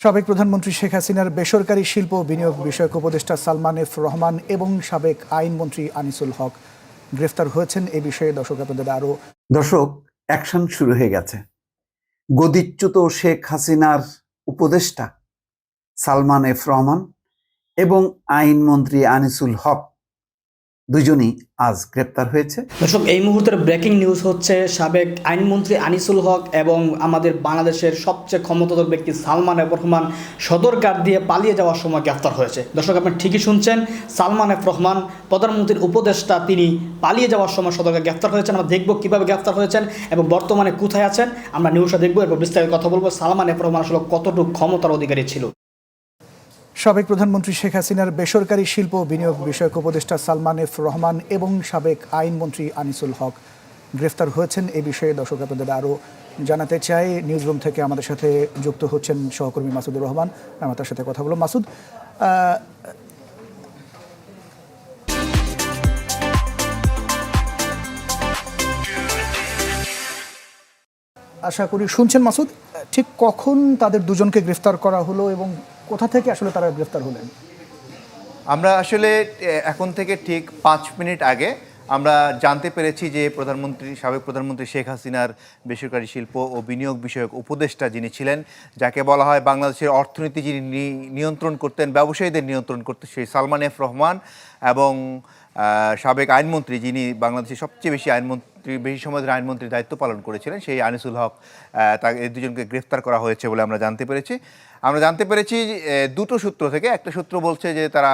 সাবেক প্রধানমন্ত্রী শেখ হাসিনার বেসরকারি শিল্প বিনিয়োগ বিষয়ক উপদেষ্টা সালমান এফ রহমান এবং সাবেক আইনমন্ত্রী আনিসুল হক গ্রেফতার হয়েছেন এ বিষয়ে। দর্শক, আপনাদের আরও দর্শক, অ্যাকশন শুরু হয়ে গেছে। গদিচ্যুত শেখ হাসিনার উপদেষ্টা সালমান এফ রহমান এবং আইনমন্ত্রী আনিসুল হক দুজনই আজ গ্রেপ্তার হয়েছে। দর্শক, এই মুহূর্তের ব্রেকিং নিউজ হচ্ছে সাবেক আইনমন্ত্রী আনিসুল হক এবং আমাদের বাংলাদেশের সবচেয়ে ক্ষমতাধর ব্যক্তি সালমান এফ রহমান সদরঘাট দিয়ে পালিয়ে যাওয়ার সময় গ্রেফতার হয়েছে। দর্শক, আপনি ঠিকই শুনছেন, সালমান এফ রহমান, প্রধানমন্ত্রীর উপদেষ্টা, তিনি পালিয়ে যাওয়ার সময় সদরঘাট গ্রেফতার হয়েছেন। আমরা দেখব কীভাবে গ্রেফতার হয়েছেন এবং বর্তমানে কোথায় আছেন। আমরা নিউজটা দেখব, এরপর বিস্তারিত কথা বলব। সালমান এফ রহমান আসলে কতটুকু ক্ষমতার অধিকারী ছিল? সাবেক প্রধানমন্ত্রী শেখ হাসিনার বেসরকারি শিল্প বিনিয়োগ বিষয়ক উপদেষ্টা সালমান এফ রহমান এবং সাবেক আইনমন্ত্রী আনিসুল হক গ্রেফতার হয়েছেন এ বিষয়ে দর্শক আপনাদের আরও জানাতে চাই। নিউজ রুম থেকে আমাদের সাথে যুক্ত হচ্ছেন সহকর্মী মাসুদুর রহমান। আমরা তার সাথে কথা বলব। মাসুদ আশা করি শুনছেন মাসুদ। ঠিক কখন তাদের দুজনকে গ্রেফতার করা হলো এবং কোথা থেকে আসলে তারা গ্রেফতার হলেন? আমরা আসলে এখন থেকে ঠিক পাঁচ মিনিট আগে আমরা জানতে পেরেছি যে প্রধানমন্ত্রী, সাবেক প্রধানমন্ত্রী শেখ হাসিনার বেসরকারি শিল্প ও বিনিয়োগ বিষয়ক উপদেষ্টা যিনি ছিলেন, যাকে বলা হয় বাংলাদেশের অর্থনীতি যিনি নিয়ন্ত্রণ করতেন, ব্যবসায়ীদের নিয়ন্ত্রণ করতেন, সেই সালমান এফ রহমান এবং সাবেক আইনমন্ত্রী যিনি বাংলাদেশের সবচেয়ে বেশি আইনমন্ত্রী বেশি সময় ধরে আইনমন্ত্রীর দায়িত্ব পালন করেছিলেন, সেই আনিসুল হক তাকে এই দুজনকে গ্রেফতার করা হয়েছে বলে আমরা জানতে পেরেছি। আমরা জানতে পেরেছি দুটো সূত্র থেকে, একটা সূত্র বলছে যে তারা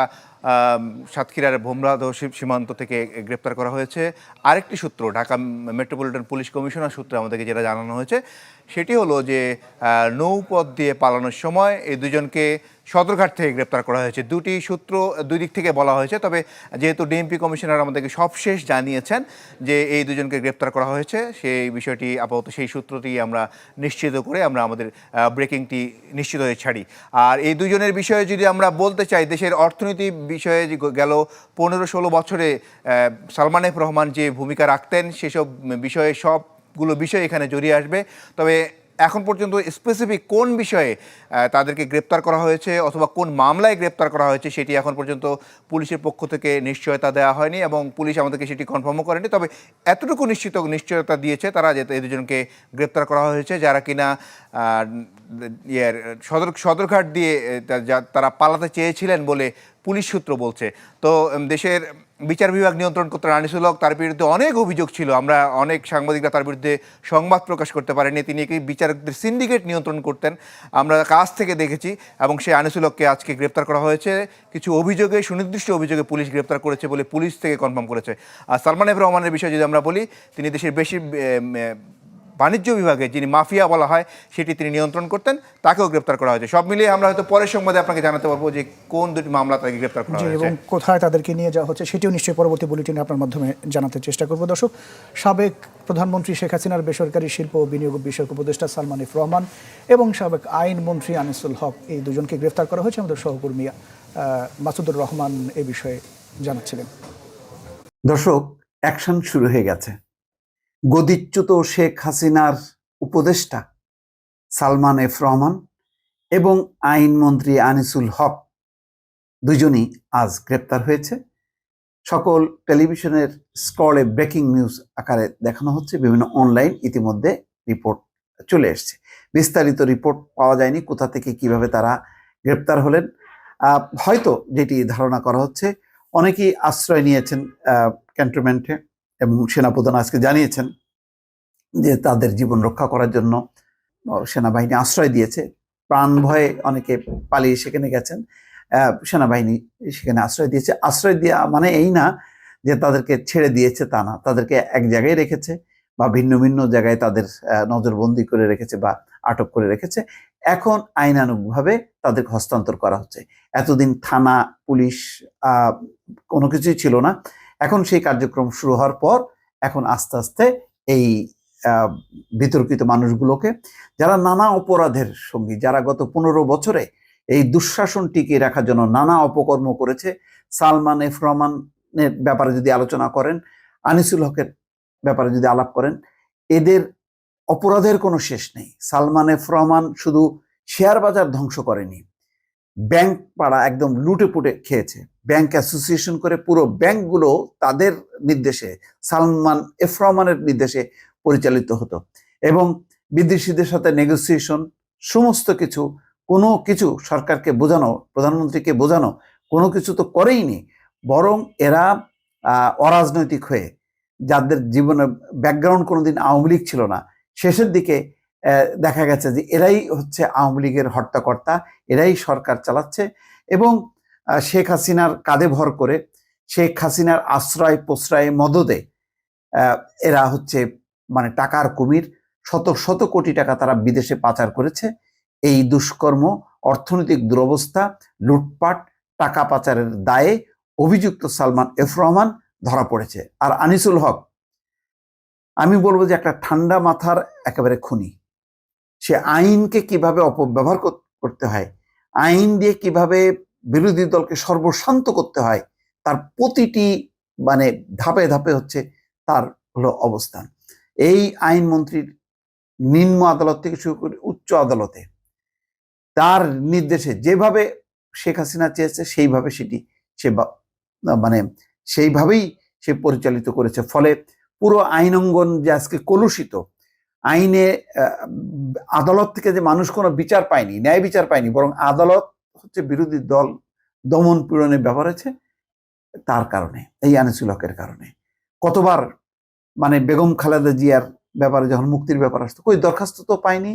সাতক্ষীরার ভোমরাদ সীমান্ত থেকে গ্রেপ্তার করা হয়েছে। আরেকটি সূত্র, ঢাকা মেট্রোপলিটন পুলিশ কমিশনার সূত্রে আমাদেরকে যেটা জানানো হয়েছে, সেটি হলো যে নৌপথ দিয়ে পালানোর সময় এই দুজনকে সদরঘাট থেকে গ্রেপ্তার করা হয়েছে। দুটি সূত্র দুই দিক থেকে বলা হয়েছে, তবে যেহেতু ডিএমপি কমিশনার আমাদেরকে সবশেষ জানিয়েছেন যে এই দুজনকে গ্রেপ্তার করা হয়েছে। সেই বিষয়টি আপাতত সেই সূত্রটি আমরা নিশ্চিত করে আমরা আমাদের ব্রেকিংটি নিশ্চিত হয়ে ছাড়ি। আর এই দুজনের বিষয়ে যদি আমরা বলতে চাই, দেশের অর্থনীতি বিষয়ে গেল পনেরো ষোলো বছরে সালমান রহমান যে ভূমিকা রাখতেন, সেসব বিষয়ে সবগুলো বিষয় এখানে জড়িয়ে আসবে। তবে এখন পর্যন্ত স্পেসিফিক কোন বিষয়ে তাদেরকে গ্রেপ্তার করা হয়েছে অথবা কোন মামলায় গ্রেপ্তার করা হয়েছে সেটি এখন পর্যন্ত পুলিশের পক্ষ থেকে নিশ্চয়তা দেওয়া হয়নি এবং পুলিশ আমাদেরকে সেটি কনফার্মও করেনি। তবে এতটুকু নিশ্চিত নিশ্চয়তা দিয়েছে তারা যে এই দুজনকে গ্রেপ্তার করা হয়েছে যারা কিনা ইয়ের সদর, সদরঘাট দিয়ে তারা পালাতে চেয়েছিলেন বলে পুলিশ সূত্র বলছে। তো দেশের বিচার বিভাগ নিয়ন্ত্রণ করতে রানি হক তার বিরুদ্ধে অনেক অভিযোগ ছিল। আমরা অনেক সাংবাদিকরা তার বিরুদ্ধে সংবাদ প্রকাশ করতে পারেনি। তিনি একটি বিচারকদের সিন্ডিকেট নিয়ন্ত্রণ করতেন। আমরা কাজ থেকে দেখেছি এবং সেই আনিসুল হককে আজকে গ্রেপ্তার করা হয়েছে। কিছু অভিযোগে, সুনির্দিষ্ট অভিযোগে পুলিশ গ্রেপ্তার করেছে বলে পুলিশ থেকে কনফার্ম করেছে। আর সালমান রহমানের বিষয়ে যদি আমরা বলি, তিনি দেশের বেশি বাণিজ্য বিভাগে যিনি মাফিয়া বলা হয় সেটি তিনি নিয়ন্ত্রণ করতেন তাকেও গ্রেপ্তার করা হয়েছে। সব মিলিয়ে আমরা হয়তো পরের সংবাদে আপনাকে জানাতে পারব যে কোন দুটি মামলা তাকে গ্রেপ্তার করা হয়েছে। এবং কোথায় তাদেরকে নিয়ে যাওয়া হচ্ছে সেটিও নিশ্চয়ই পরবর্তী বুলেটিনে আপনার মাধ্যমে জানাতে চেষ্টা করব। দর্শক সাবেক প্রধানমন্ত্রী শেখ হাসিনার বেসরকারি শিল্প ও বিনিয়োগ বিষয়ক উপদেষ্টা সালমান ইফ রহমান এবং সাবেক আইনমন্ত্রী আনিসুল হক এই দুজনকে গ্রেফতার করা হয়েছে। আমাদের সহকর্মী মাসুদুর রহমান এ বিষয়ে জানাচ্ছিলেন। দর্শক অ্যাকশন শুরু হয়ে গেছে। গদিচ্যুত শেখ হাসিনার উপদেষ্টা সালমান এফ রহমান এবং আইনমন্ত্রী আনিসুল হক দুজনই আজ গ্রেপ্তার হয়েছে। সকল টেলিভিশনের স্ক্রলে ব্রেকিং নিউজ আকারে দেখানো হচ্ছে, বিভিন্ন অনলাইন ইতিমধ্যে রিপোর্ট চলে এসছে। বিস্তারিত রিপোর্ট পাওয়া যায়নি, কোথা থেকে কীভাবে তারা গ্রেপ্তার হলেন। হয়তো যেটি ধারণা করা হচ্ছে, অনেকেই আশ্রয় নিয়েছেন ক্যান্টনমেন্টে। এবং সেনাপ্রধান আজকে জানিয়েছেন যে তাদের জীবন রক্ষা করার জন্য সেনাবাহিনী আশ্রয় দিয়েছে। প্রাণ ভয়ে অনেকে পালিয়ে সেখানে গেছেন। সেনাবাহিনী সেখানে আশ্রয় দিয়েছে। আশ্রয় দেওয়া মানে এই না যে তাদেরকে ছেড়ে দিয়েছে তা না। তাদেরকে এক জায়গায় রেখেছে বা ভিন্ন ভিন্ন জায়গায় তাদের নজরবন্দি করে রেখেছে বা আটক করে রেখেছে। এখন আইনানুগভাবে তাদেরকে হস্তান্তর করা হচ্ছে। এতদিন থানা, পুলিশ কোনো কিছুই ছিল না। এখন সেই কার্যক্রম শুরু হওয়ার পর এখন আস্তে আস্তে এই বিতর্কিত মানুষগুলোকে, যারা নানা অপরাধের সঙ্গী, যারা গত পনেরো বছরে এই দুঃশাসন টিকিয়ে রাখার জন্য নানা অপকর্ম করেছে, সালমান এফ রহমানের ব্যাপারে যদি আলোচনা করেন, আনিসুল হকের ব্যাপারে যদি আলাপ করেন, এদের অপরাধের কোনো শেষ নেই। সালমান এফ রহমান শুধু শেয়ার বাজার ধ্বংস করেনি, ব্যাংক পাড়া একদম লুটে পুটে খেয়েছে। ব্যাংক অ্যাসোসিয়েশন করে পুরো ব্যাংকগুলো তাদের নির্দেশে, সালমান এফ রহমানের নির্দেশে পরিচালিত হতো। এবং বিদেশিদের সাথে নেগোসিয়েশন সমস্ত কিছু, কোনো কিছু সরকারকে বোঝানো, প্রধানমন্ত্রীকে বোঝানো, কোনো কিছু তো করেইনি বরং এরা অরাজনৈতিক হয়ে, যাদের জীবনে ব্যাকগ্রাউন্ড কোনোদিন আওয়ামী লীগ ছিল না, শেষের দিকে দেখা গেছে যে এরাই হচ্ছে আওয়ামী লীগের হর্তাকর্তা এরাই সরকার চালাচ্ছে। এবং শেখ হাসিনার কাঁধে ভর করে শেখ হাসিনার আশ্রয় প্রশ্রয় মদদে এরা হচ্ছে মানে টাকার কুমির, শত শত কোটি টাকা তারা বিদেশে পাচার করেছে। এই দুষ্কর্ম, অর্থনৈতিক দুরবস্থা, লুটপাট, টাকা পাচারের দায়ে অভিযুক্ত সালমান এফ রহমান ধরা পড়েছে। আর আনিসুল হক, আমি বলব যে একটা ঠান্ডা মাথার একেবারে খুনি। সে আইনকে কীভাবে অপব্যবহার করতে হয়, আইন দিয়ে কীভাবে বিরোধী দলকে সর্বশান্ত করতে হয়, তার প্রতিটি মানে ধাপে ধাপে হচ্ছে তার হলো অবস্থান। এই আইনমন্ত্রীর নিম্ন আদালত থেকে শুরু করে উচ্চ আদালতে তার নির্দেশে যেভাবে শেখ হাসিনা চেয়েছে, সেইভাবে সেটি সে মানে সেইভাবেই সে পরিচালিত করেছে। ফলে পুরো আইন অঙ্গন যে আজকে কলুষিত, আইনে আদালত থেকে যে মানুষ কোনো বিচার পায়নি, ন্যায় বিচার পায়নি, বরং আদালত হচ্ছে বিরোধী দল দমন পীড়নে ব্যবহার হয়েছে তার কারণে, এই আনিসুল হকের কারণে। কতবার মানে বেগম খালেদা জিয়ার ব্যাপারে যখন মুক্তির ব্যাপার আসতো, কই দরখাস্ত তো পাইনি,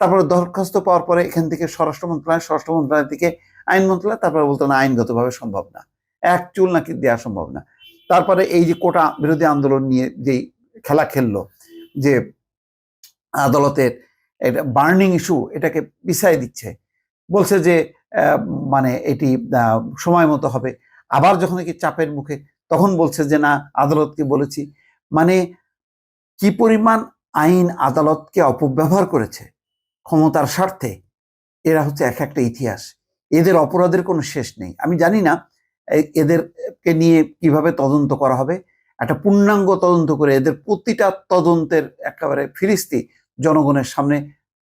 তারপরে দরখাস্ত পাওয়ার পরে এখান থেকে স্বরাষ্ট্র মন্ত্রণালয় স্বরাষ্ট্র মন্ত্রণালয় থেকে আইন মন্ত্রণালয়, তারপরে বলতো না, আইনগতভাবে সম্ভব না। এক চুল নাকি দেওয়া সম্ভব না। তারপরে এই যে কোটা বিরোধী আন্দোলন নিয়ে যেই খেলা খেললো, যে আদালতের, এটা বার্নিং ইস্যু এটাকে পিছাই দিচ্ছে। বলছে যে মানে এটি সময় মতো হবে। আবার যখন কি চাপের মুখে, তখন বলছে যে, না, আদালতকে বলেছি। মানে কি পরিমাণ আইন আদালতকে অপব্যবহার করেছে ক্ষমতার স্বার্থে, এরা হচ্ছে এক একটা ইতিহাস। এদের অপরাধের কোনো শেষ নেই। আমি জানি না এদেরকে নিয়ে কীভাবে তদন্ত করা হবে। একটা পূর্ণাঙ্গ তদন্ত করে এদের প্রতিটা তদন্তের একেবারে ফিরিস্তি জনগণের সামনে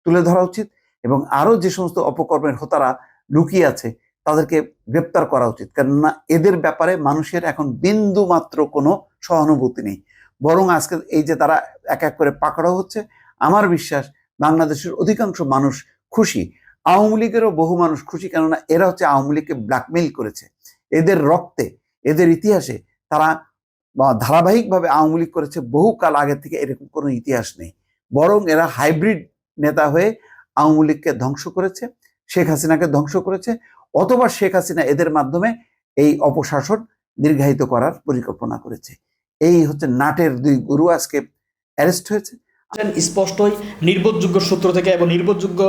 তুলে ধরা উচিত এবং আরও যে সমস্ত অপকর্মের হোতারা লুকিয়ে আছে, তাদেরকে গ্রেপ্তার করা উচিত। কেননা এদের ব্যাপারে মানুষের এখন বিন্দু মাত্র কোনো সহানুভূতি নেই। বরং আজকে এই যে তারা এক এক করে পাকড়াও হচ্ছে, আমার বিশ্বাস বাংলাদেশের অধিকাংশ মানুষ খুশি। আওয়ামী লীগেরও বহু মানুষ খুশি, কেননা এরা হচ্ছে আওয়ামী লীগকে ব্ল্যাকমেইল করেছে। এদের রক্তে, এদের ইতিহাসে তারা ধারাবাহিকভাবে আওয়ামী লীগ করেছে বহুকাল আগে থেকে এরকম কোনো ইতিহাস নেই। বরং এরা হাইব্রিড নেতা হয়ে আওয়ামী লীগকে ধ্বংস করেছে। শেখ হাসিনাকে ধ্বংস করেছে অথবা শেখ হাসিনা এদের মাধ্যমে এই অপশাসন দীর্ঘায়িত করার পরিকল্পনা করেছে। এই হচ্ছে নাটের দুই গুরু আজকে অ্যারেস্ট হয়েছে। স্পষ্টই নির্ভরযোগ্য সূত্র থেকে এবং নির্ভরযোগ্য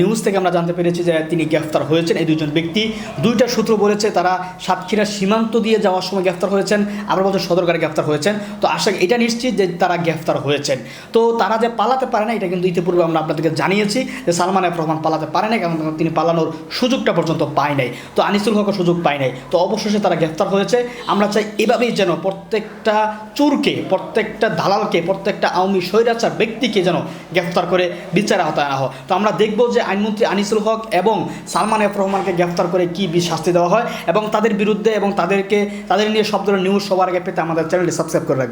নিউজ থেকে আমরা জানতে পেরেছি যে তিনি গ্রেফতার হয়েছেন এই দুজন ব্যক্তি। দুইটা সূত্র বলেছে তারা সাতক্ষীরা সীমান্ত দিয়ে যাওয়ার সময় গ্রেফতার হয়েছেন, আবার বলছে সদরকারে গ্রেফতার হয়েছেন। তো আশা এটা নিশ্চিত যে তারা গ্রেফতার হয়েছেন। তো তারা যে পালাতে পারে না, এটা কিন্তু ইতিপূর্বে আমরা আপনাদেরকে জানিয়েছি যে সালমান এফ রহমান পালাতে পারে না কারণ তিনি পালানোর সুযোগটা পর্যন্ত পায় নাই। তো আনিসুল হকও সুযোগ পায় নাই। তো অবশেষে তারা গ্রেফতার হয়েছে। আমরা চাই এভাবেই যেন প্রত্যেকটা চোরকে, প্রত্যেকটা দালালকে, প্রত্যেকটা আওয়ামী স্বৈরাচার ব্যক্তিকে যেন গ্রেফতার করে বিচারে আওতায় আনা। হয় তো আমরা দেখব যে আইনমন্ত্রী আনিসুল হক এবং সালমান এফ রহমানকে গ্রেফতার করে কী শাস্তি দেওয়া হয় এবং তাদের বিরুদ্ধে এবং তাদেরকে, তাদের নিয়ে সব ধরনের নিউজ সবার আগে পেতে আমাদের চ্যানেলটি সাবস্ক্রাইব করে রাখবে।